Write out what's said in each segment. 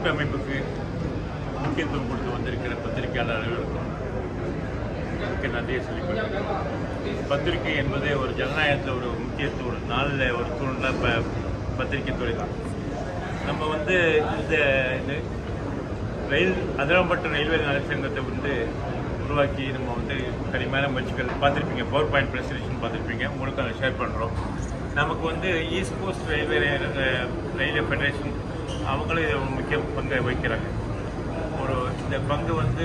கூட்டமைப்புக்கு முக்கியத்துவம் கொடுத்து வந்திருக்கிற பத்திரிகையாளர்களுக்கும் மிக்க நன்றியை சொல்லிக்கொள்கிறேன். பத்திரிகை என்பது ஒரு ஜனநாயகத்தில் ஒரு முக்கியத்துவம் ஒரு நாளில் ஒரு தூணில் ப பத்திரிகை துறை தான். நம்ம வந்து இந்த ரயில் அதிரம்பட்டு ரயில்வே நலச்சங்கத்தை வந்து உருவாக்கி நம்ம வந்து கடுமையான முயற்சிகள் பார்த்துருப்பீங்க. பவர் பாயிண்ட் ப்ரெசன்டேஷன் பார்த்துருப்பீங்க. உங்களுக்கு அதை ஷேர் பண்ணுறோம் நமக்கு வந்து east coast railway railway federation அவங்களும் இதில் முக்கிய பங்கை வகிக்கிறாங்க. ஒரு இந்த பங்கு வந்து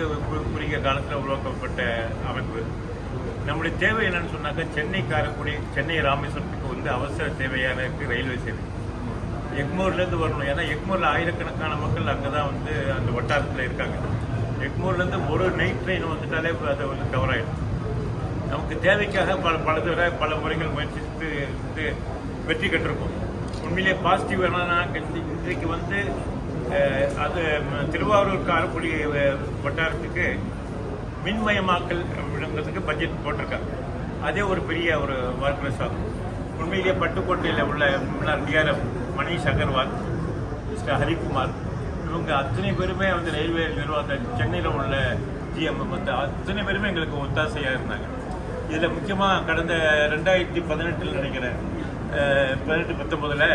குறுகிய காலத்தில் உருவாக்கப்பட்ட அமைப்பு. நம்முடைய தேவை என்னன்னு சொன்னாக்கா சென்னை காரக்குடி சென்னை ராமேஸ்வரத்துக்கு வந்து அவசர தேவையான இருக்குது ரயில்வே சேவை. எக்மூர்லேருந்து வரணும். ஏன்னா எக்மூரில் ஆயிரக்கணக்கான மக்கள் அங்கே தான் வந்து அந்த வட்டாரத்தில் இருக்காங்க. எக்மூர்லேருந்து ஒரு நைட் ட்ரெயின் வந்துட்டாலே அது வந்து கவர் ஆகிடும் நமக்கு தேவைக்காக பல பல தடவை பல முறைகள் முயற்சித்து வந்து வெற்றி கட்டிருக்கோம் உண்மையிலே பாசிட்டிவ் என்னன்னா இன்றைக்கு வந்து அது திருவாரூர் காரக்குடி வட்டாரத்துக்கு மின்மயமாக்கல் அப்படிங்கிறதுக்கு பட்ஜெட் போட்டிருக்காங்க. அதே ஒரு பெரிய ஒரு வார்ப்ரஸ் ஆகும் உண்மையிலேயே பட்டுக்கோட்டையில் உள்ள முன்னாள் டிஆர்எஃப் மணீஷ் அகர்வால் மிஸ்டர் ஹரிக்குமார் இவங்க அத்தனை பேருமே வந்து ரயில்வே நிர்வாக சென்னையில் உள்ள ஜிஎம் வந்து அத்தனை பேருமே எங்களுக்கு ஒத்தாசையாக இருந்தாங்க. இதில் முக்கியமாக கடந்த ரெண்டாயிரத்தி பதினெட்டில் நினைக்கிறேன். பதினெட்டு பத்தொம்போதில்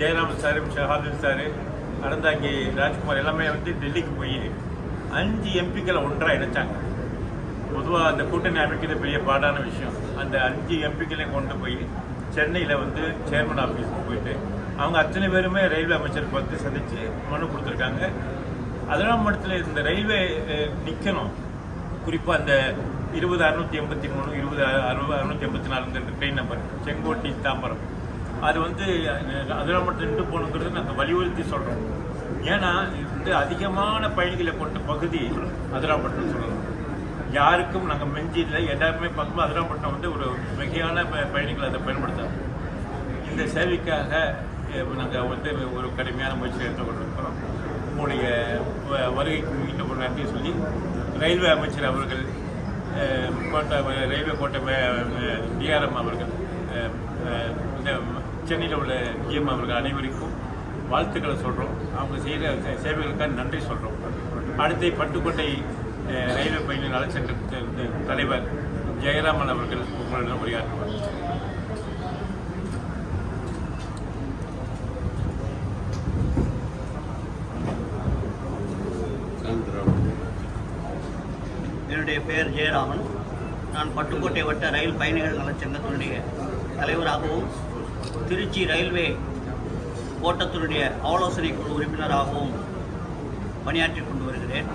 ஜெயராமன் சார் ஷஹாதுல் சார் அனந்தாங்கி ராஜ்குமார் எல்லாமே வந்து டெல்லிக்கு போய் அஞ்சு எம்பிக்களை ஒன்றாக இணைச்சாங்க. பொதுவாக அந்த கூட்டணி அமைக்கிறது பெரிய பாடான விஷயம். அந்த அஞ்சு எம்பிக்களையும் கொண்டு போய் சென்னையில் வந்து சேர்மன் ஆஃபீஸுக்கு போயிட்டு அவங்க அத்தனை பேருமே ரயில்வே அமைச்சருக்கு வந்து சந்தித்து மனு கொடுத்துருக்காங்க. அதெல்லாம் மட்டத்தில் இந்த ரயில்வே நிற்கணும் குறிப்பாக அந்த இருபது அறுநூத்தி எண்பத்தி மூணு இருபது அறுபது அறுநூத்தி எண்பத்தி நாலுங்கிற ட்ரெயின் நம்பர் செங்கோட்டி தாம்பரம் அது வந்து அதில் மட்டும் நின்று போகணுங்கிறது நாங்கள் வலியுறுத்தி சொல்கிறோம் ஏன்னா இது அதிகமான பயணிகளை கொண்ட பகுதி அதிராப்பட்டினம் சொல்லலாம் யாருக்கும் நாங்கள் மெஞ்சி இல்லை. எல்லாருமே பார்க்கும்போது அதிராப்பட்டினம் வந்து ஒரு மிகையான ப- பயணிகள் அதை பயன்படுத்தாங்க இந்த சேவைக்காக நாங்கள் வந்து ஒரு கடுமையான முயற்சி எடுத்துக்கொண்டிருக்கிறோம் உங்களுடைய வருகைக்கு மீண்டும் ஒரு நன்றி சொல்லி ரயில்வே அமைச்சர் அவர்கள் கோட்டை ரயில்வே கோட்டை டிஆர்எம் அவர்கள் இந்த சென்னையில் உள்ள ஜிஎம் அவர்கள் அனைவருக்கும் வாழ்த்துக்களை சொல்கிறோம் அவங்க செய்கிற சேவைகளுக்காக நன்றி சொல்கிறோம் அடுத்து பட்டுக்கோட்டை ரயில்வே பயணி நலச்சங்க தலைவர் ஜெயராமன் அவர்கள் உங்களிடம் உரையாற்றுவார். என்னுடைய பெயர் ஜெயராமன். நான் பட்டுக்கோட்டை வட்ட ரயில் பயணிகள் நலச்சங்கத்தினுடைய தலைவராகவும் திருச்சி ரயில்வே கோட்டத்தினுடைய ஆலோசனை குழு உறுப்பினராகவும் பணியாற்றி கொண்டு வருகிறேன்.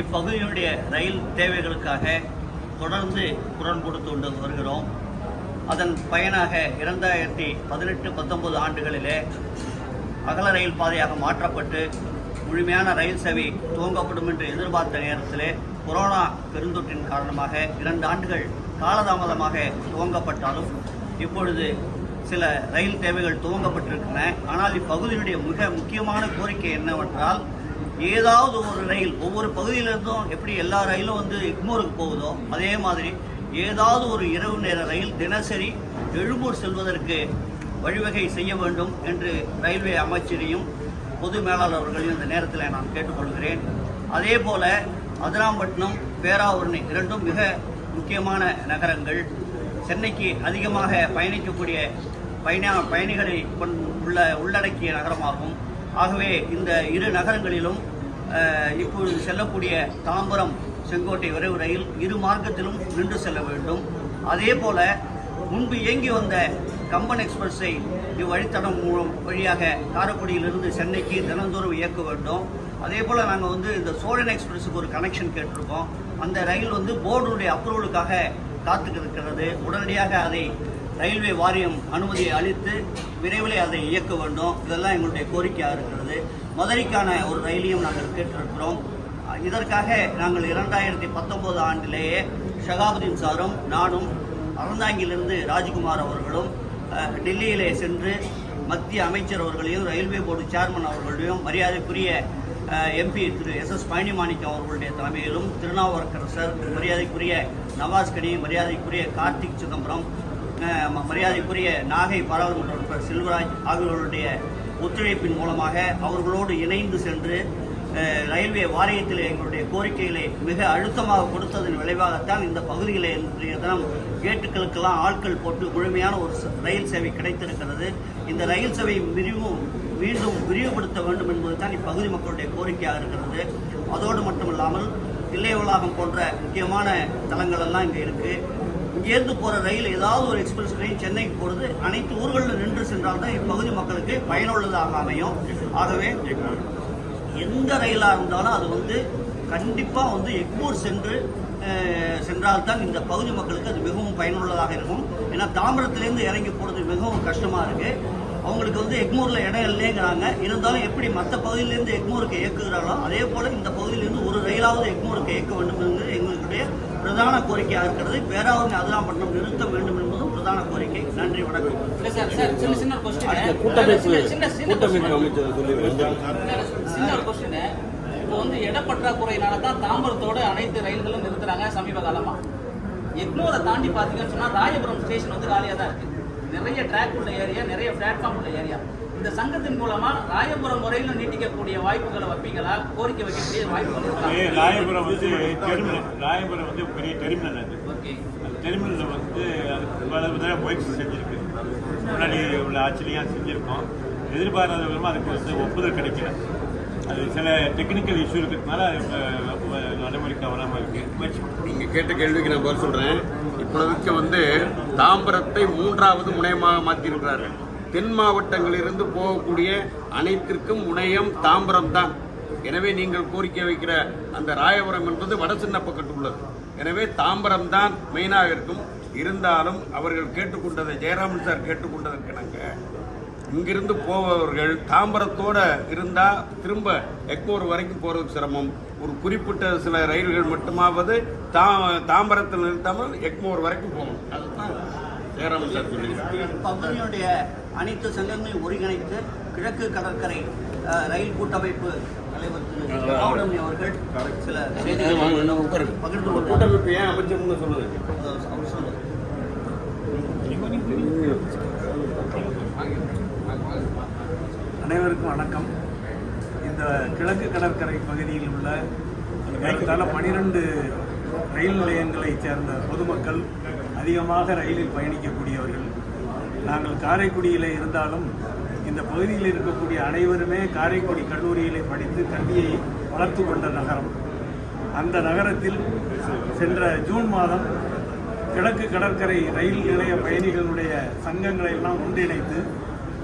இப்பகுதியினுடைய ரயில் தேவைகளுக்காக தொடர்ந்து குரல் கொடுத்து கொண்டு வருகிறோம். அதன் பயனாக இரண்டாயிரத்தி பதினெட்டு பத்தொன்பது ஆண்டுகளிலே அகல ரயில் பாதையாக மாற்றப்பட்டு முழுமையான ரயில் சேவை துவங்கப்படும் என்று எதிர்பார்த்த நேரத்திலே கொரோனா பெருந்தொற்றின் காரணமாக இரண்டு ஆண்டுகள் காலதாமதமாக துவங்கப்பட்டாலும் இப்பொழுது சில ரயில் தேவைகள் துவங்கப்பட்டிருக்கின்றன. ஆனால் இப்பகுதியினுடைய மிக முக்கியமான கோரிக்கை என்னவென்றால் ஏதாவது ஒரு ரயில் ஒவ்வொரு பகுதியிலிருந்தும் எப்படி எல்லா ரயிலும் வந்து எக்மோருக்கு போகுதோ அதே மாதிரி ஏதாவது ஒரு இரவு நேர ரயில் தினசரி எழும்பூர் செல்வதற்கு வழிவகை செய்ய வேண்டும் என்று ரயில்வே அமைச்சரையும் பொது மேலாளர் இந்த நேரத்தில் நான் கேட்டுக்கொள்கிறேன். அதே போல மதுராம்பட்டினம் பேராவூரணி இரண்டும் மிக முக்கியமான நகரங்கள். சென்னைக்கு அதிகமாக பயணிக்கக்கூடிய பயண பயணிகளை கொண் உள்ள உள்ளடக்கிய நகரமாகும். ஆகவே இந்த இரு நகரங்களிலும் இப்பொழுது செல்லக்கூடிய தாம்பரம் செங்கோட்டை விரைவு ரயில் இரு மார்க்கத்திலும் நின்று செல்ல வேண்டும். அதே போல முன்பு இயங்கி வந்த கம்பன் எக்ஸ்பிரஸை இவ்வழித்தடம் மூலம் வழியாக காரைக்குடியிலிருந்து சென்னைக்கு தினந்தோறும் இயக்க வேண்டும். அதே போல் நாங்கள் வந்து இந்த சோழன் எக்ஸ்பிரஸுக்கு ஒரு கனெக்ஷன் கேட்டிருக்கோம். அந்த ரயில் வந்து போர்டுடைய அப்ரூவலுக்காக காத்து இருக்கிறது உடனடியாக அதை ரயில்வே வாரியம் அனுமதியை அளித்து விரைவில் அதை இயக்க வேண்டும். இதெல்லாம் எங்களுடைய கோரிக்கையாக இருக்கிறது. மதுரைக்கான ஒரு ரயிலையும் நாங்கள் கேட்டிருக்கிறோம். இதற்காக நாங்கள் இரண்டாயிரத்தி பத்தொன்பது ஆண்டிலேயே ஷகாபுதீன் சாரும் நானும் அறந்தாங்கிலிருந்து ராஜ்குமார் அவர்களும் டெல்லியிலே சென்று மத்திய அமைச்சர் அவர்களையும் ரயில்வே போர்டு சேர்மன் அவர்களையும் மரியாதைக்குரிய MP Thiru S S Palanimanickam அவர்களுடைய தலைமையிலும் திருநாவுக்கரசர் மரியாதைக்குரிய நவாஸ் கனி மரியாதைக்குரிய கார்த்திக் சிதம்பரம் மரியாதைக்குரிய நாகை பாராளுமன்ற உறுப்பினர் செல்வராஜ் ஆகியோருடைய ஒத்துழைப்பின் மூலமாக அவர்களோடு இணைந்து சென்று ரயில்வே வாரியத்தில் எங்களுடைய கோரிக்கைகளை மிக அழுத்தமாக கொடுத்ததன் விளைவாகத்தான் இந்த பகுதியில் இன்றைய தினம் கேட்டுக்களுக்கெல்லாம் ஆட்கள் போட்டு முழுமையான ஒரு ரயில் சேவை கிடைத்திருக்கிறது. இந்த ரயில் சேவை விரிவும் மீண்டும் விரிவுபடுத்த வேண்டும் என்பது தான் இப்பகுதி மக்களுடைய கோரிக்கையாக இருக்கிறது. அதோடு மட்டுமல்லாமல் தில்லை வளாகம் போன்ற முக்கியமான தலங்கள் எல்லாம் இங்கே இருக்குது இங்கேருந்து போகிற ரயில் ஏதாவது ஒரு எக்ஸ்பிரஸ் ட்ரெயின் சென்னைக்கு போகிறது அனைத்து ஊர்களில் நின்று சென்றால்தான் இப்பகுதி மக்களுக்கு பயனுள்ளதாக அமையும். ஆகவே எந்த ரயிலாக இருந்தாலும் அது வந்து கண்டிப்பாக வந்து எக்மூர் சென்று சென்றால்தான் இந்த பகுதி மக்களுக்கு அது மிகவும் பயனுள்ளதாக இருக்கும். ஏன்னா தாம்பரத்துலேருந்து இறங்கி போகிறது மிகவும் கஷ்டமாக இருக்குது அவங்களுக்கு வந்து எக்மூரில் இடம் இல்லைங்கிறாங்க. இருந்தாலும் எப்படி மற்ற பகுதியிலேருந்து எக்மூருக்கு இயக்குகிறாங்களோ அதே போல் இந்த பகுதியிலேருந்து ஒரு ரயிலாவது எக்மூருக்கு இயக்க வேண்டும் என்று எங்களுடைய பிரதான கோரிக்கையாக இருக்கிறது. பேராவூர் அதிராம்பட்டினம் நிறுத்த வேண்டும் என்று பிரதான கோரிக்கை. நன்றி வணக்கம். கூட்டமைப்பு சின்ன கூட்டமைப்பு. அமைச்சர் ஒரு கொஸ்டின் இப்போ வந்து இடப்பற்றாக்குறையினால தான் தாம்பரத்தோட அனைத்து ரயில்களும் நிறுத்துறாங்க சமீப காலமா? எக்மோரை தாண்டி பார்த்தீங்கன்னு சொன்னா ராயபுரம் ஸ்டேஷன் வந்து காலியாக தான் இருக்கு. நிறைய ட்ராக் உள்ள ஏரியா நிறைய பிளாட்ஃபார்ம் உள்ள ஏரியா இந்த சங்கத்தின் மூலமா ராயபுரம் முறையில் நீட்டிக்கக்கூடிய வாய்ப்புகளை வைப்பீங்களா கோரிக்கை வைக்கக்கூடிய வாய்ப்புகள் ராயபுரம் வந்து டெர்மினல் ராயபுரம் வந்து பெரிய டெர்மினல் அது. ஓகே அந்த டெர்மினலில் வந்து அது பல விதமாக முயற்சி செஞ்சுருக்கு. முன்னாடி உள்ள ஆட்சிலையாக செஞ்சுருக்கோம். எதிர்பாராத விதமாக அதுக்கு வந்து ஒப்புதல் கிடைக்கல. அது சில டெக்னிக்கல் இஷ்யூ இருக்கிறதுனால அது நடைமுறைக்கு வராமல் இருக்குது நீங்கள் கேட்ட கேள்விக்கு நான் பதில் சொல்கிறேன் இப்பொழுதுக்கு வந்து தாம்பரத்தை மூன்றாவது முனையமாக மாற்றியிருக்கிறார்கள். தென் மாவட்டங்களிலிருந்து போகக்கூடிய அனைத்திற்கும் முனையம் தாம்பரம் தான். எனவே நீங்கள் கோரிக்கை வைக்கிற அந்த ராயபுரம் என்பது வட சின்ன பக்கத்து உள்ளது எனவே தாம்பரம் தான் மெயினாக இருக்கும். இருந்தாலும் அவர்கள் கேட்டுக்கொண்டதை ஜெயராமன் சார் கேட்டுக்கொண்டதற்கிணங்க இங்கிருந்து போபவர்கள் தாம்பரத்தோட இருந்தால் திரும்ப எக்மோர் வரைக்கும் போகிறதுக்கு சிரமம். ஒரு குறிப்பிட்ட சில ரயில்கள் மட்டுமாவது தா தாம்பரத்தில் நிறுத்தாமல் எக்மோர் வரைக்கும் போகணும். அதுதான் ஜெயராமன் சார் பகுதியினுடைய அனைத்து சங்கங்களையும் ஒருங்கிணைத்து கிழக்கு கடற்கரை ரயில் கூட்டமைப்பு தலைவர் திரு ராவுடமணி அவர்கள் சில செய்திகளை பகிர்ந்து கொண்டார் கூட்டமைப்பு ஏன் அமைச்சர்னு அவர் சொன்னார். அனைவருக்கும் வணக்கம். இந்த கிழக்கு கடற்கரை பகுதியில் உள்ள ஏறத்தாழ பனிரெண்டு ரயில் நிலையங்களைச் சேர்ந்த பொதுமக்கள் அதிகமாக ரயிலில் பயணிக்கக்கூடியவர்கள் நாங்கள் காரைக்குடியில் இருந்தாலும் இந்த பகுதியில் இருக்கக்கூடிய அனைவருமே காரைக்குடி கல்லூரியிலே படித்து கல்வியை வளர்த்து கொண்ட நகரம். அந்த நகரத்தில் சென்ற ஜூன் மாதம் கிழக்கு கடற்கரை ரயில் நிலைய பயணிகளுடைய சங்கங்களை எல்லாம் ஒன்றிணைத்து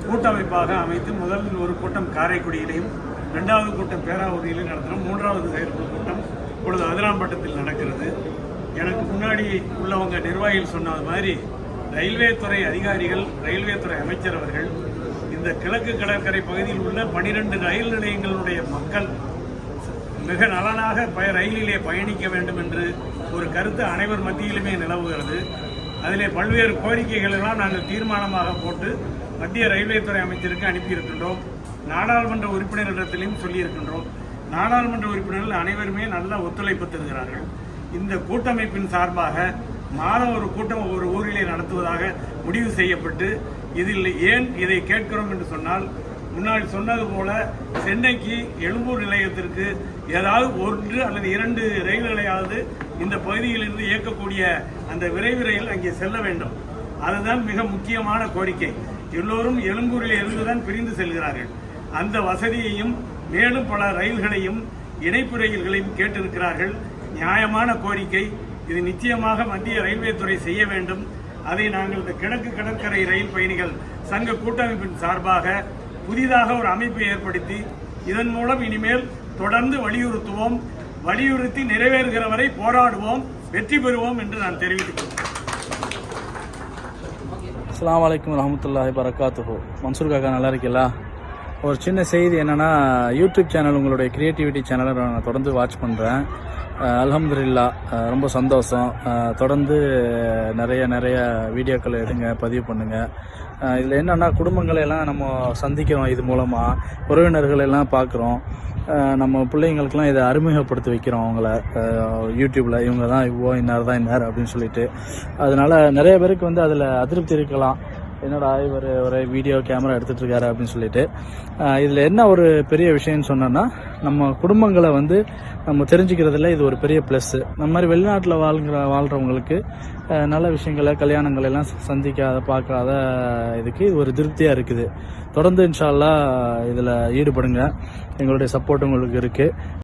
கூட்டமைப்பாக அமைத்து முதலில் ஒரு கூட்டம் காரைக்குடியிலையும் ரெண்டாவது கூட்டம் பேராவூரியிலும் நடத்தினோம் மூன்றாவது செயற்குழு கூட்டம் இப்பொழுது அதிராம்பட்டத்தில் நடக்கிறது. எனக்கு முன்னாடி உள்ளவங்க நிர்வாகிகள் சொன்னது மாதிரி ரயில்வே துறை அதிகாரிகள் ரயில்வே துறை அமைச்சர் அவர்கள் இந்த கிழக்கு கடற்கரை பகுதியில் உள்ள பனிரெண்டு ரயில் நிலையங்களுடைய மக்கள் மிக நலனாக பய ரயிலிலே பயணிக்க வேண்டும் என்று ஒரு கருத்து அனைவர் மத்தியிலுமே நிலவுகிறது. அதிலே பல்வேறு கோரிக்கைகள் எல்லாம் நாங்கள் தீர்மானமாக போட்டு மத்திய ரயில்வே துறை அமைச்சருக்கு அனுப்பியிருக்கின்றோம். நாடாளுமன்ற உறுப்பினர்களிடத்திலையும் சொல்லியிருக்கின்றோம். நாடாளுமன்ற உறுப்பினர்கள் அனைவருமே நல்ல ஒத்துழைப்பு தருகிறார்கள். இந்த கூட்டமைப்பின் சார்பாக மாதம் ஒரு கூட்டம் ஒரு ஊரிலே நடத்துவதாக முடிவு செய்யப்பட்டு இதில் ஏன் இதை கேட்கிறோம் என்று சொன்னால் முன்னாடி சொன்னது போல சென்னைக்கு எழும்பூர் நிலையத்திற்கு ஏதாவது ஒன்று அல்லது இரண்டு ரயில்களையாவது இந்த பகுதியிலிருந்து இயக்கக்கூடிய அந்த விரைவு ரயில் அங்கே செல்ல வேண்டும். அதுதான் மிக முக்கியமான கோரிக்கை. எல்லோரும் எழும்பூரில் இருந்துதான் பிரிந்து செல்கிறார்கள். அந்த வசதியையும் மேலும் பல ரயில்களையும் இணைப்பு ரயில்களையும் கேட்டிருக்கிறார்கள். நியாயமான கோரிக்கை. இது நிச்சயமாக மத்திய ரயில்வே துறை செய்ய வேண்டும். அதை நாங்கள் இந்த கிழக்கு கடற்கரை ரயில் பயணிகள் சங்க கூட்டமைப்பின் சார்பாக புதிதாக ஒரு அமைப்பை ஏற்படுத்தி இதன் மூலம் இனிமேல் தொடர்ந்து வலியுறுத்துவோம். வலியுறுத்தி நிறைவேறுகிற வரை போராடுவோம். வெற்றி பெறுவோம் என்று நான் தெரிவித்துக் கொள்கிறேன். அஸ்லாம் வலைக்கம் ரஹமத்துல்லாஹி வரகாத்துஹு மன்சூர் காக்கா நல்லா இருக்கீங்களா? ஒரு சின்ன செய்தி என்னென்னா யூடியூப் சேனல் உங்களுடைய கிரியேட்டிவிட்டி சேனலை நான் தொடர்ந்து வாட்ச் பண்ணுறேன் அலமதுல்லா ரொம்ப சந்தோஷம். தொடர்ந்து நிறைய நிறைய வீடியோக்கள் எடுங்க பதிவு பண்ணுங்க. இதில் என்னென்னா குடும்பங்களை எல்லாம் நம்ம சந்திக்கிறோம் இது மூலமாக உறவினர்களெல்லாம் பார்க்குறோம். நம்ம பிள்ளைங்களுக்கெல்லாம் இதை அறிமுகப்படுத்தி வைக்கிறோம் அவங்கள. யூடியூப்பில் இவங்க தான் இவ்வளோ இன்னார் தான் இன்னார் அப்படின்னு சொல்லிட்டு. அதனால் நிறைய பேருக்கு வந்து அதில் அதிருப்தி இருக்கலாம். என்னடா இவர் ஒரு வீடியோ கேமரா எடுத்துட்ருக்காரு அப்படின்னு சொல்லிட்டு. இதில் என்ன ஒரு பெரிய விஷயம்னு சொன்னோன்னா நம்ம குடும்பங்களை வந்து நம்ம தெரிஞ்சுக்கிறதுல இது ஒரு பெரிய ப்ளஸ்ஸு நம்ம மாதிரி வெளிநாட்டில் வாழ்கிற வாழ்கிறவங்களுக்கு நல்ல விஷயங்களை கல்யாணங்கள் எல்லாம் சந்திக்காத பார்க்காத இதுக்கு இது ஒரு திருப்தியாக இருக்குது. தொடர்ந்து இன்ஷால்லா இதில் ஈடுபடுங்க. எங்களுடைய சப்போர்ட் உங்களுக்கு இருக்குது